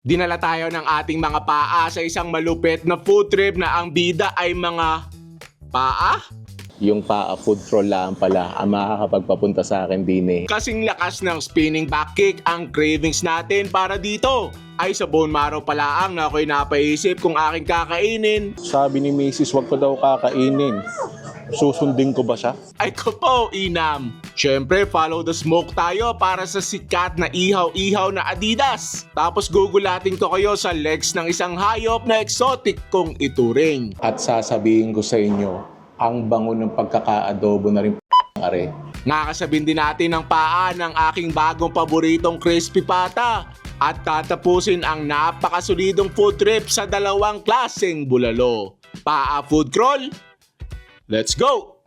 Dinala tayo ng ating mga paa sa isang malupit na food trip na ang bida ay mga paa? Yung paa food troll lang pala ang makakapagpapunta sa akin din eh. Kasing lakas ng spinning back kick ang cravings natin para dito. Ay sa bone marrow pala ang na ako'y napaisip kung aking kakainin. Sabi ni Mrs. wag ko daw kakainin. Susundin ko ba siya? Ay ko po, Inam. Siyempre, follow the smoke tayo para sa sikat na ihaw-ihaw na Adidas. Tapos gugulatin ko kayo sa legs ng isang hayop na exotic kong ituring. At sasabihin ko sa inyo, ang bango ng pagkakaadobo na rin are. Nakakasabin din natin ang paa ng aking bagong paboritong crispy pata at tatapusin ang napakasolidong food trip sa dalawang klaseng bulalo. Paa food crawl? Let's go!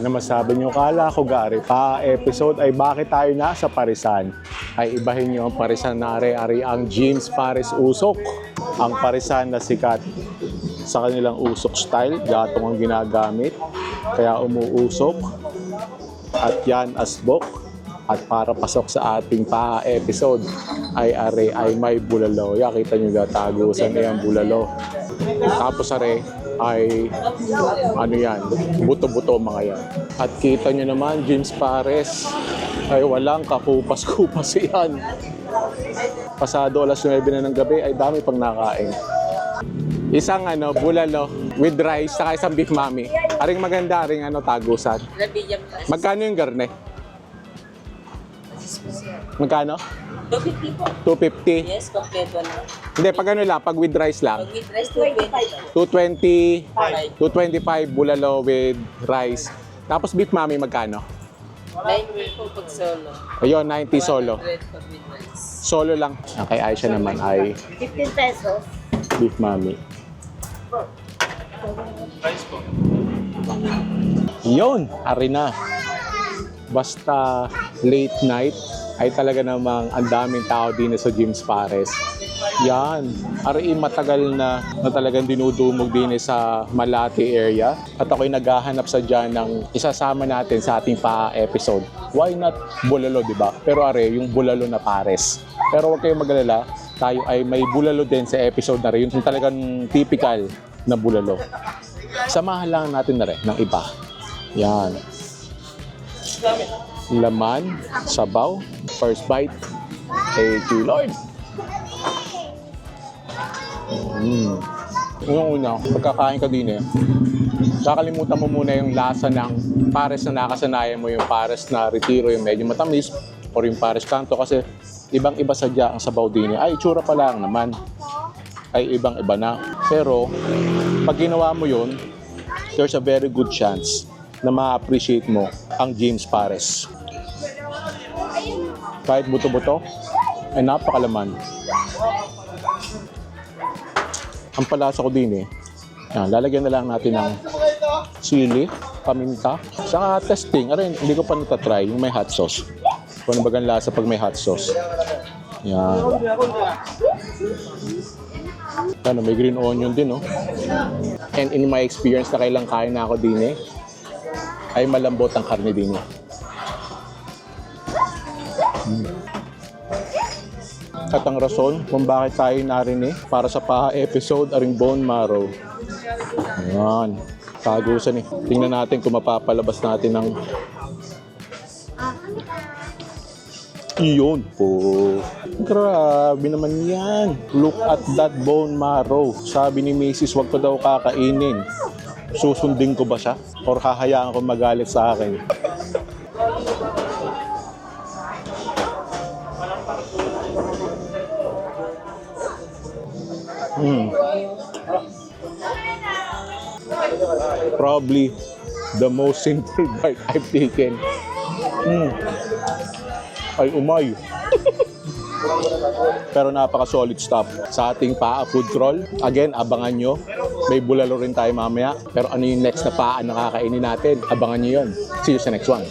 Baka naman sabi nyo, kala ko gari, pa episode ay bakit tayo nasa Parisan? Ay ibahin nyo ang Parisan na ari-ari ang Jeans Paris Usok. Ang Parisan na sikat sa kanilang usok style, gatong ang ginagamit, kaya umuusok. At yan asbok. At para pasok sa ating pa episode ay are ay may bulalo. Ya, kita nyo gatagusan ay ang bulalo. Tapos are ay ano yan, buto-buto mga yan. At kita nyo naman, James Pares, ay walang kakupas-kupas yan. Pasado alas 9 na ng gabi, ay dami pang nakain. Isang ano, bulalo with rice, saka isang beef mami. Aring maganda, aring ano, tagusan. Magkano yung garne? Magkano? 250 po. 250? Yes, kompleto na. Hindi, pag ano lang, pag with rice lang. Pag with rice, 220. 220, 225 bulalo with rice. Tapos beef mami magkano? 90 po pag solo. Ayun, 90 solo. 100 pag with rice. Solo lang. Ang kay Aisha naman ay 15 pesos. beef mami. Yun, ari na. Basta late night ay talaga namang ang daming tao din sa James Pares. Yan. Ari matagal na na talagang dinudumog din sa Malate area. At ako'y naghahanap sa dyan ng isasama natin sa ating pa-episode. Why not bulalo, di ba? Pero ari, yung bulalo na pares. Pero huwag kayong magalala, tayo ay may bulalo din sa episode na rin. Yung talagang typical na bulalo. Samahan lang natin na rin ng iba. Yan. Laman, sabaw, first bite. Thank you, Lord. Mm. Yung una, pagkakain ka din eh, kakalimutan mo muna yung lasa ng pares na nakasanayan mo yung pares na retiro, yung medyo matamis, or yung pares kanto kasi ibang iba sadya ang sabaw din eh. Ay, itsura pa lang naman. Ay, ibang iba na. Pero, pag ginawa mo yun, there's a very good chance na ma-appreciate mo ang James Pares. Kahit buto-buto, ay napakalaman. Ang palasa ko din eh. Yan, lalagyan na lang natin ng sili, paminta, saka testing. Aray, hindi ko pa natatry yung may hot sauce. Kung ano bagang lasa pag may hot sauce. Yan. Ano, may green onion din, no? And in my experience na kailang kain na ako din eh, ay malambot ang karne din eh. Mm. At ang rason kung bakit tayo narinig para sa pa-episode aring bone marrow. Ayan. Tagusan eh. Tingnan natin kung mapapalabas natin ng iyon po. Grabe naman yan. Look at that bone marrow. Sabi ni Mrs. wag ko daw kakainin. Susundin ko ba siya? Or hahayaan ko magalit sa akin? Hmm. Probably the most simple bite I've taken. Hmm. Ay, umay. Pero napaka-solid stuff sa ating paa food crawl. Again, abangan nyo. May bulalo rin tayo mamaya. Pero ano yung next na paa na kakainin natin? Abangan nyo yun. See you sa next one.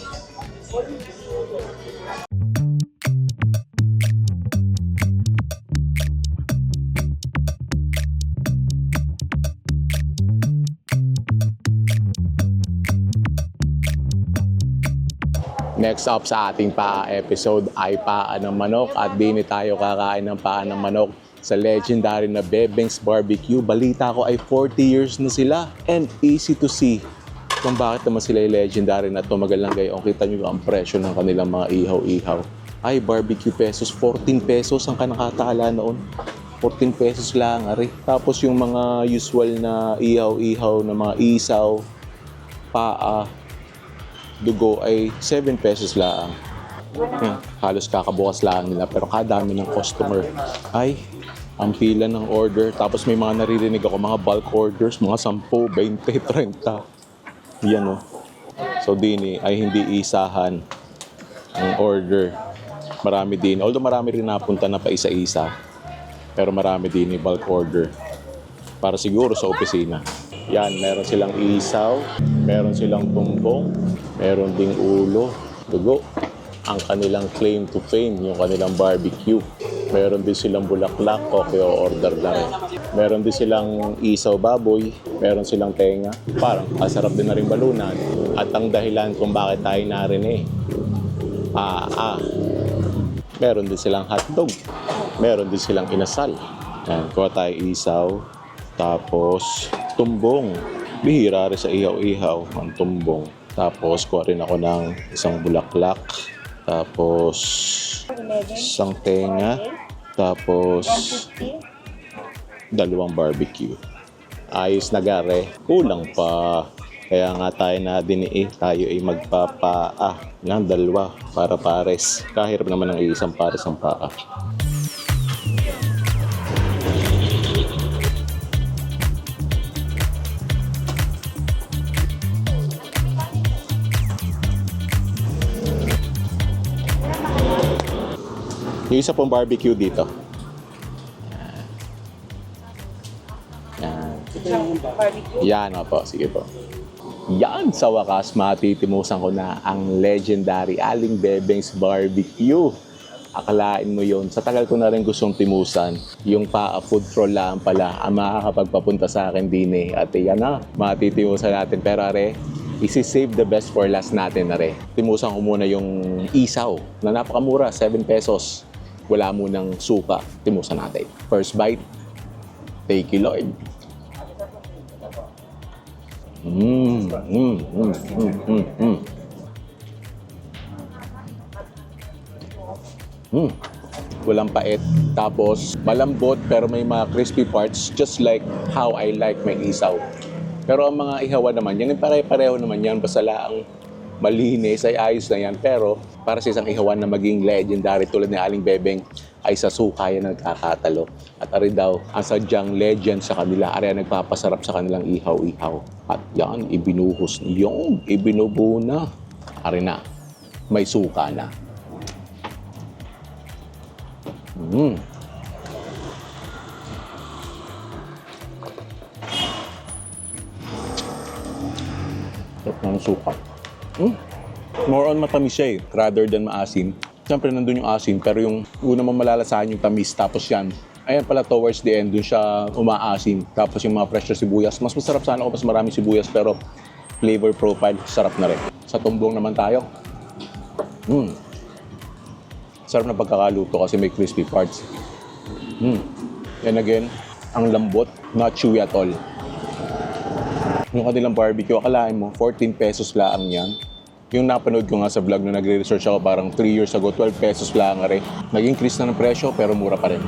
Next up sa ating paa episode ay paa ng manok at dini tayo kakain ng paa ng manok sa legendary na Bebeng's Barbecue. Balita ko ay 40 years na sila and easy to see kung bakit naman sila yung legendary na tumagal lang gayon. Kita nyo ang presyo ng kanilang mga ihaw-ihaw. Ay, barbecue pesos, 14 pesos ang kanakatala noon. 14 pesos lang, ari. Tapos yung mga usual na ihaw-ihaw na mga isaw, paa, dugo ay 7 pesos lang. Yan, halos kakabukas lang nila pero kadami ng customer ay ang pila ng order. Tapos may mga naririnig ako, mga bulk orders, mga 10, 20, 30. Yan o. So dini ay hindi isahan ang order. Marami din. Although marami rin napunta na pa isa-isa. Pero marami din yung bulk order. Para siguro sa opisina. Yan, meron silang isaw, meron silang tumbong, meron ding ulo, dugo. Ang kanilang claim to fame, yung kanilang barbecue. Meron din silang bulaklak, okay, order rin. Meron din silang isaw baboy, meron silang tenga. Parang kasarap din na rin balunan. At ang dahilan kung bakit tayo narin eh, paa. Meron din silang hotdog. Meron din silang inasal. Yan, kuha tayo isaw. Tapos, tumbong. Bihira rin sa ihaw-ihaw ang tumbong. Tapos, kuha rin ako ng isang bulaklak. Tapos, isang tenga. Tapos, dalawang barbecue. Ayos na gare. Kulang pa. Kaya nga tayo na dini tayo ay magpapaa ng dalawa para pares. Kahirap naman ng isang pares ang paa. Isa pong barbecue dito. Yan. Yan. Sige po. Yan, sa wakas, matitimusan ko na ang legendary Aling Bebeng's Barbecue. Akalain mo yon Sa tagal ko na rin gustong timusan, yung pa food troll lang pala ang makakapagpapunta sa akin din eh. At yan na, matitimusan natin. Pero are, isi-save the best for last natin are. Timusan ko muna yung isaw na napakamura, 7 pesos. Wala munang suka. Timusan natin. First bite, take you Lord. Mm, mm, mm, mm, mm, mm. Mm. Walang pait. Tapos, malambot pero may mga crispy parts just like how I like my isaw. Pero ang mga ihawan naman, yan pare-pareho naman yan. Basta lang malinis ay ayos na yan. Pero para sa isang ihawan na maging legendary tulad ni Aling Bebeng, ay sa suka yan nagkakatalo. At ari daw, ang sadyang legend sa kanila, ari ang nagpapasarap sa kanilang ihaw-ihaw. At yan, ibinuhos yung ibinubuo na. Ari na, may suka na. Mm. Sarap ng suka. Mm. More on matamis siya eh, rather than maasim. Siyempre nandun yung asim, pero yung una mong malalasahan yung tamis, tapos yan, ayan pala towards the end, dun siya umaasim. Tapos yung mga fresh sibuyas, mas masarap sana kung mas maraming sibuyas, pero flavor profile, sarap na rin. Sa tumbong naman tayo. Mm. Sarap na pagkakaluto kasi may crispy parts. Mm. And again, ang lambot, not chewy at all. Yung kanilang barbecue, akalain mo, 14 pesos lang yan. Yung napanood ko nga sa vlog na nagre-research ako parang 3 years ago, 12 pesos lang rin. Nag-increase na ng presyo pero mura pa rin.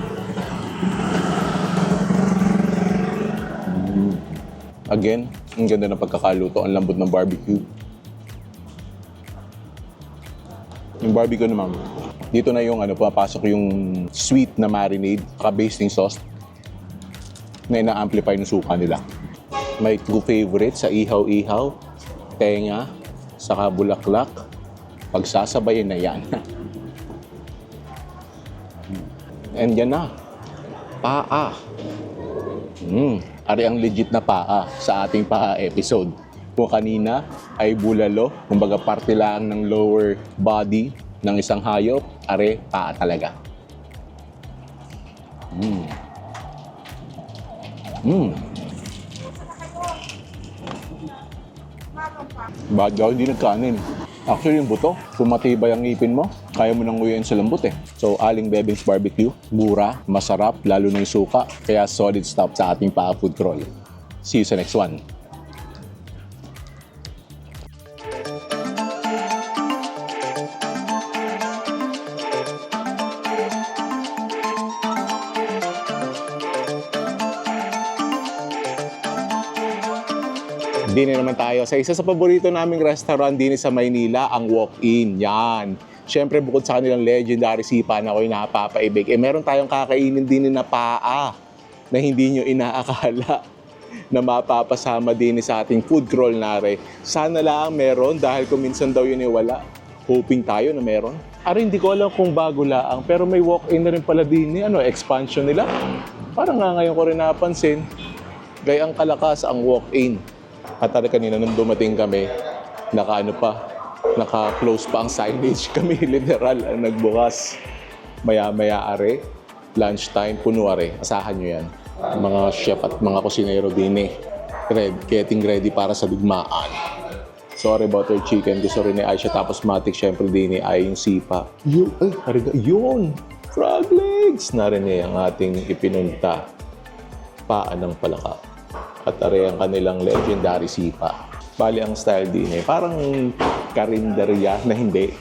Again, ang ganda ng pagkakaluto, ang lambot ng barbecue. Yung barbecue naman, dito na yung ano, pumapasok yung sweet na marinade, ka-basting sauce na ina-amplify ng suka nila. May two favorite sa ihaw-ihaw, tenga, saka bulaklak. Pagsasabayin na yan. And yan na. Paa. Hmm. Ari ang legit na paa sa ating paa episode. Kung kanina ay bulalo, kumbaga parte lang ng lower body ng isang hayop, are paa talaga. Hmm. Hmm. Bad daw, hindi nagkanin. Actually, yung buto, kung matibay ang ngipin mo, kaya mo nang nguyuin sa lambot eh. So, Aling Bebing's Barbecue, mura, masarap, lalo na yung suka, kaya solid stop sa ating Paa Food Crawl. See you sa next one. Dini naman tayo sa isa sa paborito naming restaurant din sa Maynila, ang Walk-In. Yan. Siyempre, bukod sa kanilang legendary sipa na ako'y napapaibig, eh meron tayong kakainin din na paa na hindi nyo inaakala na mapapasama din sa ating food crawl nare. Sana lang meron dahil kung minsan daw yun ay wala. Hoping tayo na meron. Ari, hindi ko alam kung bago laang, pero may walk-in na rin pala din eh. Ano, expansion nila. Parang nga ngayon ko rin napansin, gayang kalakas ang walk-in. At talaga kanina nung dumating kami, naka ano pa, naka-close pa ang signage kami, literal, ang nagbukas. Maya-maya are, lunchtime, puno are, asahan nyo yan. Mga chef at mga kusinero din eh, red, getting ready para sa digmaan. Sorry butter chicken, gusto rin ni Aisha, tapos matik syempre din eh, ay yung sipa. Yun, ay, hariga, yun! Frog legs! Narinig ang ating ipinunta. Paa ng palaka at are ang kanilang legendary sipa. Bali ang style din eh, parang karinderya na hindi.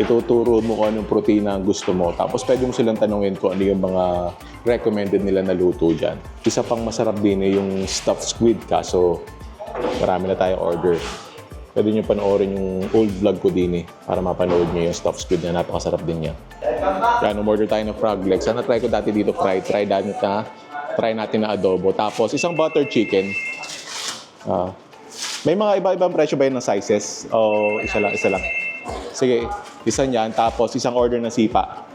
Ituturo mo kung anong protina ang gusto mo. Tapos pwede mo silang tanungin kung ano yung mga recommended nila na luto dyan. Isa pang masarap din eh, yung stuffed squid. Kaso marami na tayo order. Pwede nyo panoorin yung old vlog ko din eh, para mapanood nyo yung stuffed squid na napakasarap din niya. Yan, umorder tayo ng frog legs. Sana try ko dati dito fried. Try natin na, try natin na adobo. Tapos isang butter chicken. Ah. may mga iba-ibang presyo ba yun ng sizes? O isa lang, isa lang. Sige, isa niyan. Tapos isang order na sipa.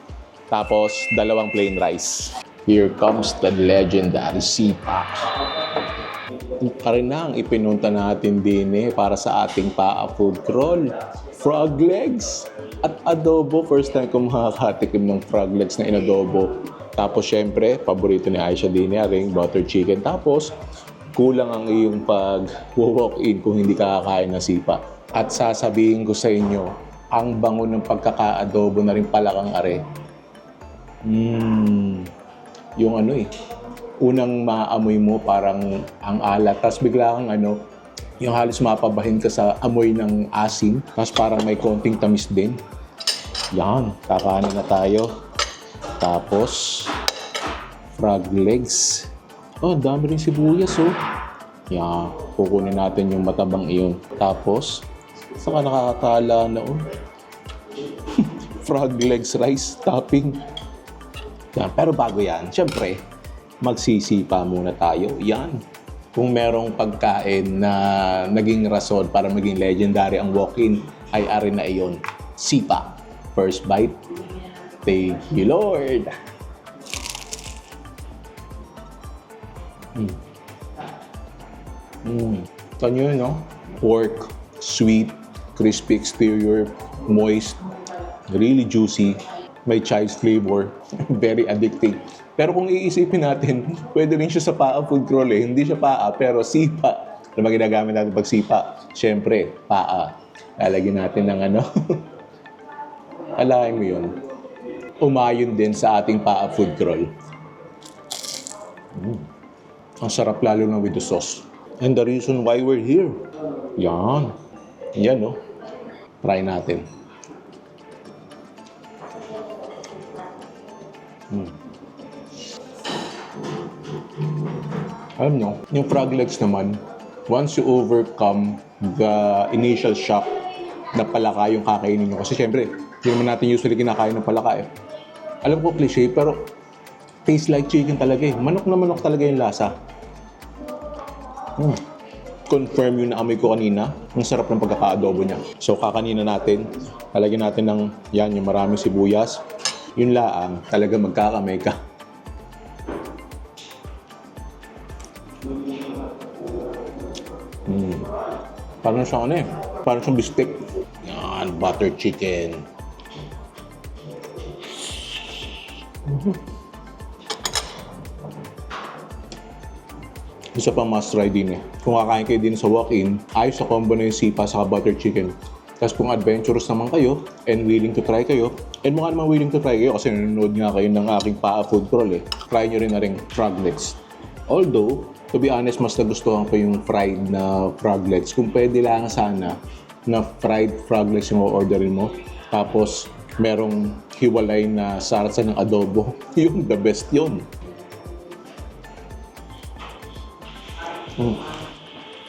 Tapos dalawang plain rice. Here comes the legendary sipa. Karin na ang ipinunta natin din eh para sa ating paa food crawl. Frog legs at adobo. First time ko makakatikim ng frog legs na inadobo. Tapos syempre, paborito ni Aisha din eh, ring butter chicken. Tapos, kulang ang iyong pag-walk in kung hindi ka kakain ng sipa. At sasabihin ko sa inyo, ang bango ng pagkaka-adobo na rin pala kang are. Mmm, yung ano eh, unang maamoy mo parang ang alat, tapos bigla kang ano, yung halos mapabahin ka sa amoy ng asin, tapos parang may konting tamis din. Yan, kakanin na tayo. Tapos, frog legs. Oh, dami rin sibuyas oh. Yan, kukunin natin yung matabang iyon. Tapos, saka nakakatala na oh. frog legs rice topping. Yan, pero bago yan, syempre, magsisipa muna tayo. Yan. Kung merong pagkain na naging rason para maging legendary ang walk-in, ay ari na iyon. Sipa. First bite. Thank you, Lord. Mm. Mm. Tanyo yun, no? Pork, sweet, crispy exterior, moist, really juicy, may chives flavor, very addicting. Pero kung iisipin natin, pwede rin siya sa paa food crawl eh. Hindi siya paa, pero sipa. Ano ba ginagamit natin pag sipa? Siyempre, paa. Lalagyan natin ng ano. Alain mo yun. Umayon din sa ating paa food crawl. Mm. Ang sarap lalo na with the sauce. And the reason why we're here. Yan. Yan, no? Try natin. Mm. Alam nyo, yung frog legs naman, once you overcome the initial shock na palaka yung kakainin nyo. Kasi syempre, hindi naman natin usually kinakain ng palaka eh alam ko cliche, pero taste like chicken talaga eh. Manok na manok talaga yung lasa. Mm. Confirm yung naamoy ko kanina. Ang sarap ng pagkakaadobo niya. So kakanina natin, talagyan natin ng yan, yung maraming sibuyas. Yun laang, talaga magkakamay ka. Mm. Parang siyang ano eh, parang siyang bistek. Yan, butter chicken. Isa pang must try din eh. Kung kakain kayo din sa walk-in, ayos sa combo na yung sipa sa butter chicken. Tapos kung adventurous naman kayo and willing to try kayo, and mukha naman willing to try kayo kasi nanonood nga kayo ng aking paa food crawl eh. Try nyo rin na rin frog legs. Although, to be honest, mas nagustuhan ko yung fried na frog legs. Kung pwede lang sana na fried frog legs yung orderin mo. Tapos, merong hiwalay na sarsa ng adobo. yung the best yun.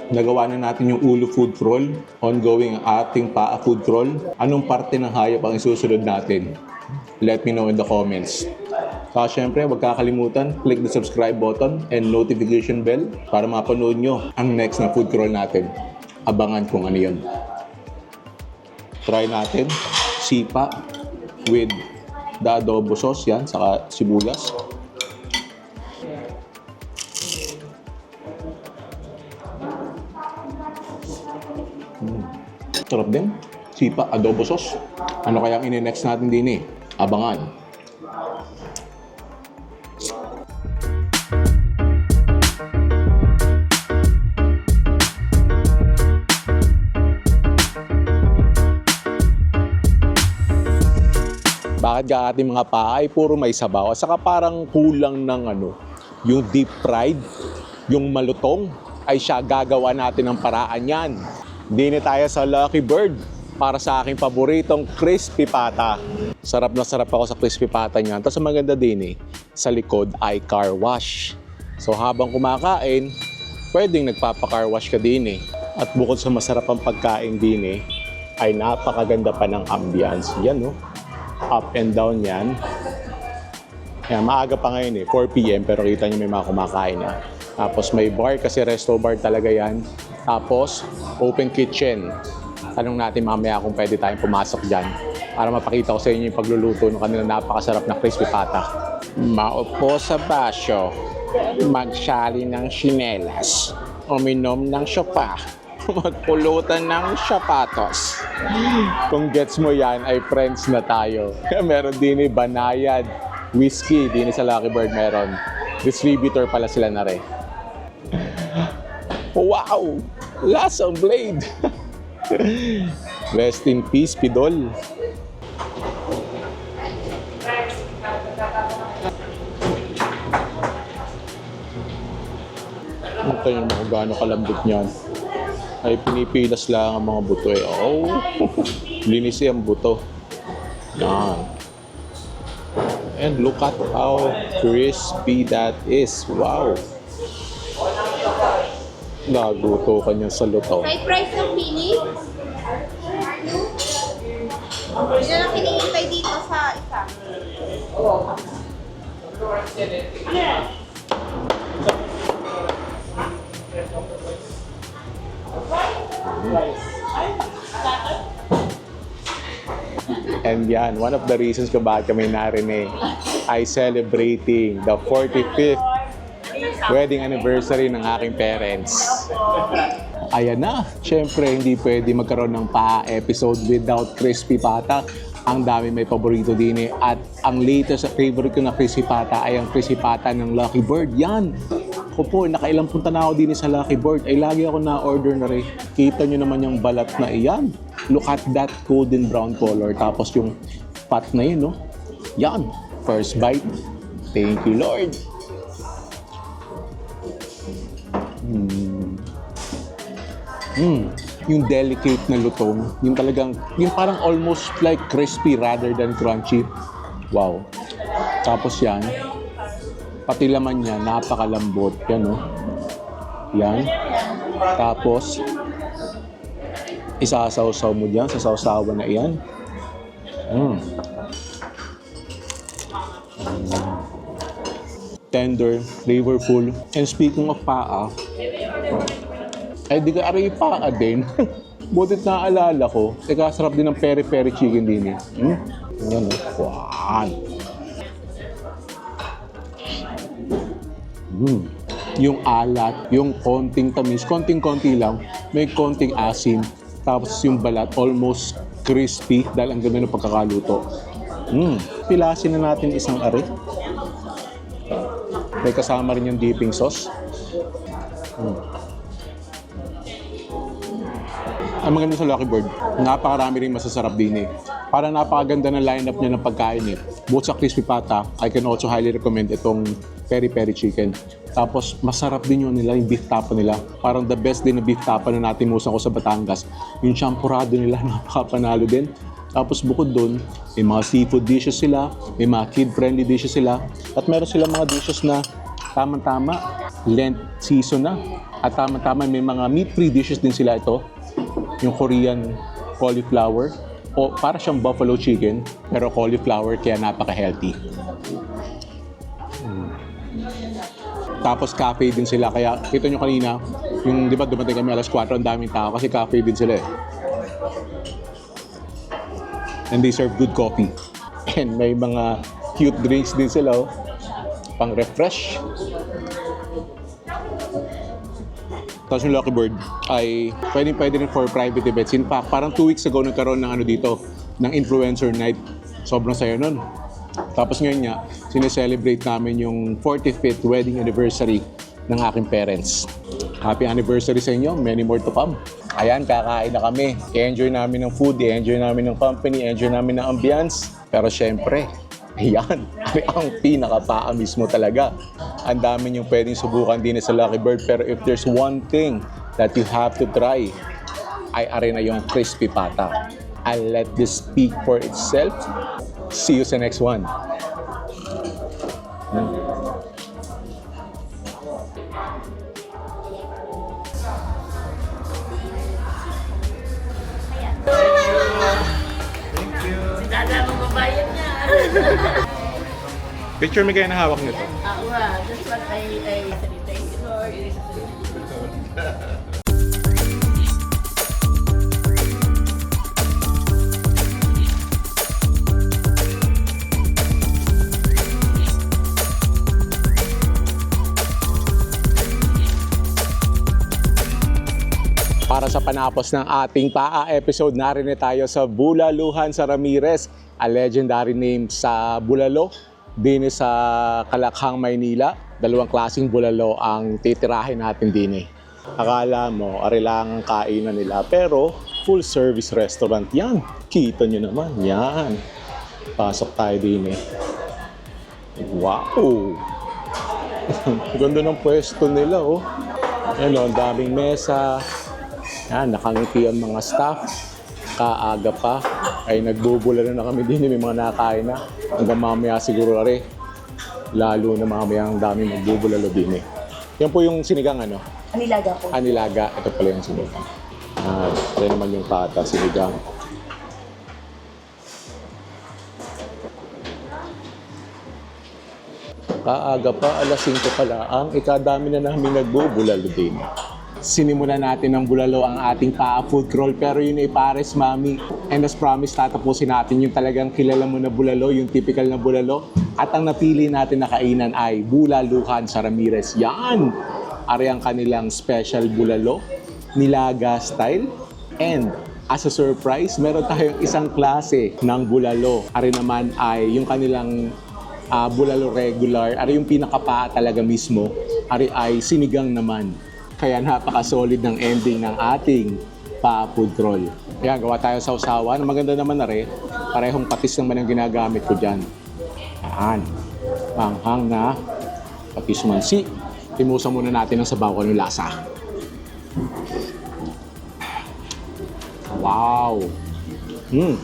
Nagawa na natin yung ulo food crawl. Ongoing ang ating paa food crawl. Anong parte ng hayop ang isusunod natin? Let me know in the comments. Saka syempre, huwag kakalimutan, click the subscribe button and notification bell para mapanood nyo ang next na food crawl natin. Abangan kung ano yun. Try natin, sipa with the adobo sauce yan, saka sibuyas. Sarap din. Sipa, adobo sauce. Ano kaya ang ini-next natin din eh? Abangan. Bakit ka mga paa ay puro may sabaw? At saka parang kulang ng ano, yung deep fried, yung malutong, ay siya gagawa natin ng paraan yan. Dini tayo sa Lucky Bird para sa aking paboritong crispy pata. Sarap na sarap ako sa crispy pata niyan. Tapos maganda din eh, sa likod ay car wash. So habang kumakain, pwedeng nagpapa-car wash ka din eh. At bukod sa masarap ang pagkain din eh, ay napakaganda pa ng ambience. Yan no, up and down yan. Yan, maaga pa ngayon eh, 4 p.m. pero kita niyo may mga kumakain na. Tapos may bar kasi resto bar talaga yan. Tapos open kitchen. Tanong natin mamaya kung pwede tayong pumasok dyan para mapakita ko sa inyo yung pagluluto ng kanilang napakasarap na crispy pata. Maupo sa basyo, magsali ng sinelas, uminom ng sopa, magpulutan ng sapatos. Kung gets mo yan, ay friends na tayo. meron din eh, banayad, whiskey, din sa Lucky Bird meron. Distributor pala sila na rin. Wow! Lasang blade! Rest in peace, Pidol. Ito mo kung gaano kalambot niyan. Ay pinipilas lang ang mga buto eh. Oh, linis ang buto. Yan. And look at how crispy that is. Wow. Naguto ka niya sa luto. May price ng pili? Hindi na lang hinihintay dito sa isa. And yan, one of the reasons kung bakit kami narinig ay celebrating the 45th wedding anniversary ng aking parents. Ayan na, syempre hindi pwede magkaroon ng pa-episode without crispy pata. Ang dami may paborito din eh. At ang latest favorite ko na crispy pata ay ang crispy pata ng Lucky Bird. Yan! Ako po, nakailang punta na ako din sa Lucky Bird. Ay lagi ako na-order na rin. Kita nyo naman yung balat na iyan. Look at that golden brown color. Tapos yung pot na yun, no? Yan! First bite. Thank you, Lord! Mm, yung delicate na lutong, yung talagang, yung parang almost like crispy rather than crunchy. Wow. Tapos yan, pati laman niya, napakalambot. Yan, no? Yan. Tapos, isasawsaw mo dyan sa sawsawan na iyan. Mm. Tender, flavorful. And speaking of paa, ay di ka aray paa din. Butit naaalala ko, teka sarap din ng peri-peri chicken din eh. Hmm? Yan oh. Wow. Mm. yung alat, yung konting tamis, konting-konti lang, may konting asim, tapos yung balat almost crispy dahil ang ganda ng pagkakaluto. Mm. Pilasin na natin isang ari. May kasama rin yung dipping sauce. Mm. Ang maganda sa Lucky Bird, napakarami rin masasarap din eh. Para napakaganda ng lineup niya ng pagkain eh. Bukod sa crispy pata, I can also highly recommend itong peri peri chicken. Tapos masarap din yun nila, yung beef tapa nila. Parang the best din na beef tapa na natimusan ko sa Batangas. Yung champurado nila, napakapanalo din. Tapos bukod doon, may mga seafood dishes sila, may mga kid-friendly dishes sila, at meron silang mga dishes na tamang-tama, Lent season na. At tamang-tama, may mga meat-free dishes din sila ito. Yung Korean cauliflower, o para siyang buffalo chicken, pero cauliflower kaya napaka-healthy. Mm. Tapos cafe din sila, kaya kita nyo kanina, yung di ba dumating kami alas 4, ang daming tao kasi cafe din sila eh. And they serve good coffee. And may mga cute drinks din sila, oh. pang refresh. Tapos yung Lucky Bird ay pwedeng pwede rin for private events. In fact, parang two weeks ago nagkaroon ng ano dito, ng influencer night. Sobrang saya nun. Tapos ngayon nga, sineselebrate namin yung 45th wedding anniversary ng aking parents. Happy anniversary sa inyo. Many more to come. Ayan, kakain na kami. I-enjoy namin ng food, i-enjoy namin ng company, i-enjoy namin ng ambience. Pero syempre, ayan, ang pinakapaa mismo talaga. Ang dami yung pwedeng subukan din sa Lucky Bird. Pero if there's one thing that you have to try, ay are na yung crispy pata. I'll let this speak for itself. See you sa next one. Picture me kayo na hawak nito. Ako nga, that's what I, I thank you Lord. Para sa panapos ng ating PAA episode, narinig tayo sa Bulaluhan sa Ramirez, a legendary name sa Bulalo, din sa Kalakhang, Maynila. Dalawang klaseng bulalo ang titirahin natin din eh. Akala mo, ari lang ang kainan nila, pero full service restaurant yan. Kita nyo naman, yan. Pasok tayo din eh. Wow! Ganda ng pwesto nila oh. Ano, ang daming mesa, yan, nakangiti ang mga staff. Kaaga pa. Ay nagbubula na kami din. May mga nakain na. Hanggang mamaya siguro rin. Lalo na mamaya ang dami magbubulalo din eh. Yan po yung sinigang ano? Anilaga po. Anilaga. Ito pala yung sinigang. Ah, yan naman yung pata, sinigang. Kaaga pa, alas 5 pala, ang ikadami na namin nagbubulalo din. Sinimulan natin ng bulalo ang ating paa food crawl pero yun ay pares mami. And as promised, tatapusin natin yung talagang kilala mo na bulalo, yung typical na bulalo. At ang napili natin na kainan ay bulaluhan sa Ramirez. Yan! Ari ang kanilang special bulalo, nilaga style. And as a surprise, meron tayong isang klase ng bulalo. Ari naman ay yung kanilang ah, bulalo regular. Ari yung pinakapa talaga mismo. Ari ay sinigang naman. Kaya napaka-solid ng ending ng ating pa food roll. Kaya gawa tayo sa usawan. Maganda naman na rin. Parehong patis naman ang ginagamit ko dyan. Yan. Manghang na patis mansi. Timusan muna natin ang sabaw ko ng lasa. Wow! Hmm.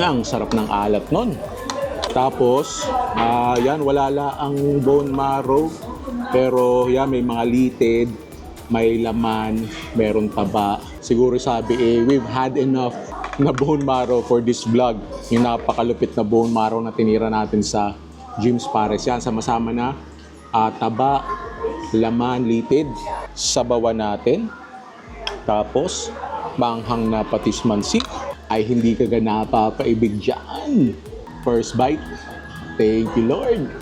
Ang sarap ng alat nun. Tapos, yan, wala la ang bone marrow. Pero yan, may mga litid, may laman, meron taba. Siguro sabi eh, we've had enough na bone marrow for this vlog. Yung napakalupit na bone marrow na tinira natin sa Jim's Pares. Yan, sama-sama na ah, taba, laman, litid. Sabawan natin. Tapos, manghang na patis mansi ay hindi ka ganapa paibig dyan. First bite. Thank you, Lord.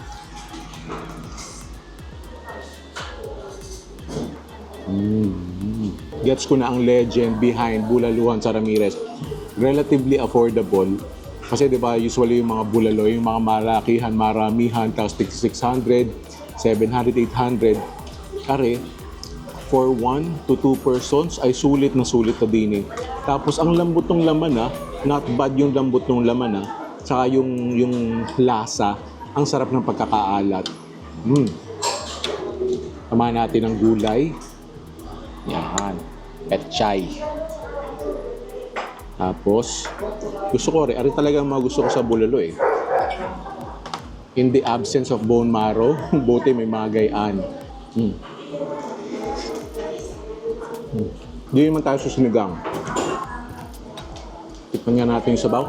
Mm. Gets ko na ang legend behind Bulaluhan sa Ramirez. Relatively affordable. Kasi 'di ba usually yung mga bulalo, yung mga malakihan, maramihan, tapos 600, 700, 800. Kare, for 1 to 2 persons ay sulit na sulit na din eh. Tapos ang lambot ng laman ah, not bad yung lambot ng laman ah. Tsaka yung, yung lasa, ang sarap ng pagkakaalat. Mm. Tama natin ng gulay. Yan. Petchay. Tapos, gusto ko rin, ari talagang mga gusto ko sa bulalo eh. In the absence of bone marrow, buti may mga gayaan. Mm. Mm. Hindi naman tayo sa sinigang. Tikman nga natin yung sabaw.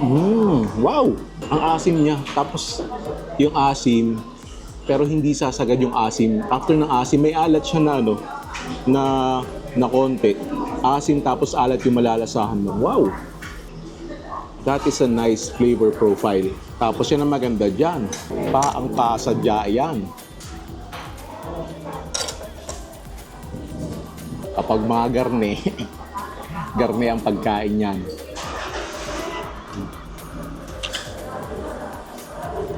Mm, wow! Ang asim niya. Tapos, yung asim, pero hindi sasagad yung asim. After ng asim, may alat siya na ano, na, na konti. Asim tapos alat yung malalasahan mo. Wow! That is a nice flavor profile. Tapos yan ang maganda dyan. Pa ang pasadya yan. Kapag mga garne, garne ang pagkain yan.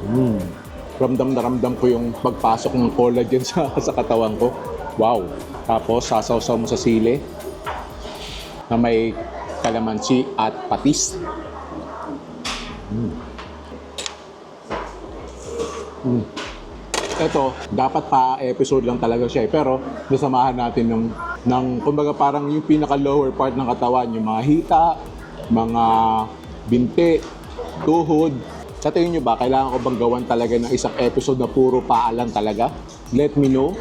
Mm. Ramdam na ramdam ko yung pagpasok ng collagen sa, sa katawan ko. Wow! Tapos sasawsaw mo sa sili na may kalamansi at patis. Mm. Mm. Ito, dapat pa episode lang talaga siya eh. Pero nasamahan natin ng, ng kumbaga parang yung pinaka lower part ng katawan, yung mga hita, mga binti, tuhod. Sa tingin nyo ba, kailangan ko bang gawan talaga ng isang episode na puro paa lang talaga? Let me know.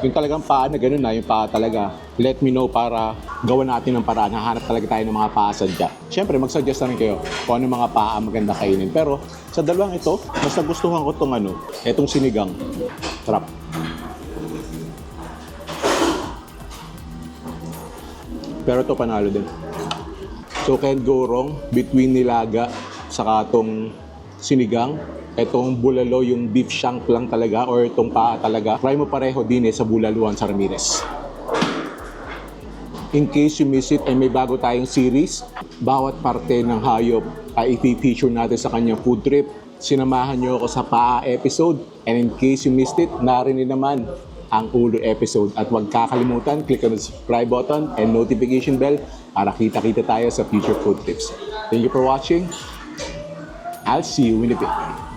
Yung talagang paa na gano'n na, yung paa talaga. Let me know para gawan natin ng paraan. Hahanap talaga tayo ng mga paa sadya. Siyempre, mag-suggest na rin kayo kung ano mga paa maganda kainin. Pero sa dalawang ito, mas nagustuhan ko itong ano, itong sinigang. Sarap. Pero ito panalo din. So can't go wrong between nilaga saka itong sinigang. Itong bulalo, yung beef shank lang talaga or itong paa talaga. Try mo pareho din eh sa bulaluan sa Ramirez. In case you miss it, ay may bago tayong series. Bawat parte ng hayop ay ipipicture natin sa kanyang food trip. Sinamahan niyo ako sa paa episode. And in case you missed it, narinig naman ang ulo episode. At huwag kakalimutan, click on the subscribe button and notification bell para kita-kita tayo sa future food tips. Thank you for watching. I'll see you in a bit.